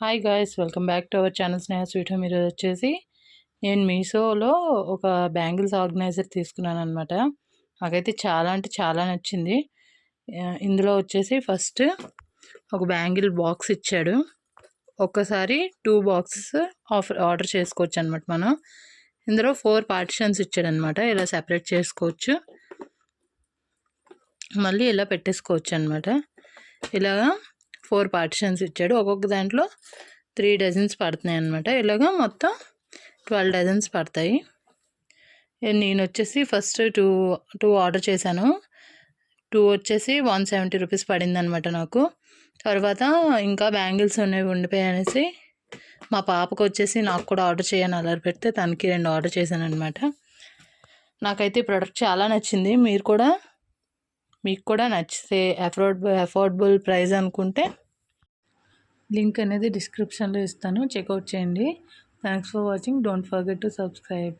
Hi guys welcome back to our channel Sneha sweet home ఈరోజు వచ్చేసి నేను మీషోలో ఒక బ్యాంగిల్స్ ఆర్గనైజర్ తీసుకున్నాను అనమాట నాకైతే చాలా అంటే చాలా నచ్చింది. ఇందులో వచ్చేసి ఫస్ట్ ఒక బ్యాంగిల్ బాక్స్ ఇచ్చాడు. ఒక్కసారి టూ బాక్సెస్ ఆఫర్ ఆర్డర్ చేసుకోవచ్చు అనమాట మనం. ఇందులో ఫోర్ పార్టిషన్స్ ఇచ్చాడనమాట ఇలా సెపరేట్ చేసుకోవచ్చు. మళ్ళీ ఇలా పెట్టేసుకోవచ్చు అనమాట ఇలాగా ఫోర్ పార్టిషన్స్ ఇచ్చాడు. ఒక్కొక్క దాంట్లో త్రీ డజన్స్ పడుతున్నాయి అనమాట ఇలాగా మొత్తం ట్వెల్వ్ డజన్స్ పడతాయి. నేను వచ్చేసి ఫస్ట్ టూ టూ ఆర్డర్ చేశాను. టూ వచ్చేసి వన్ సెవెంటీ రూపీస్ పడింది అనమాట నాకు. తర్వాత ఇంకా బ్యాంగిల్స్ అనేవి ఉండిపోయాయి అనేసి మా పాపకు వచ్చేసి నాకు కూడా ఆర్డర్ చేయని అలర్ పెడితే తనకి రెండు ఆర్డర్ చేశాను అనమాట నాకైతే ఈ ప్రోడక్ట్ చాలా నచ్చింది. మీరు కూడా మీకు కూడా నచ్చితే అఫోర్డబుల్ అఫోర్డబుల్ ప్రైస్ అనుకుంటే లింక్ అనేది డిస్క్రిప్షన్లో ఇస్తాను. చెక్అవుట్ చేయండి. Thanks for watching don't forget to subscribe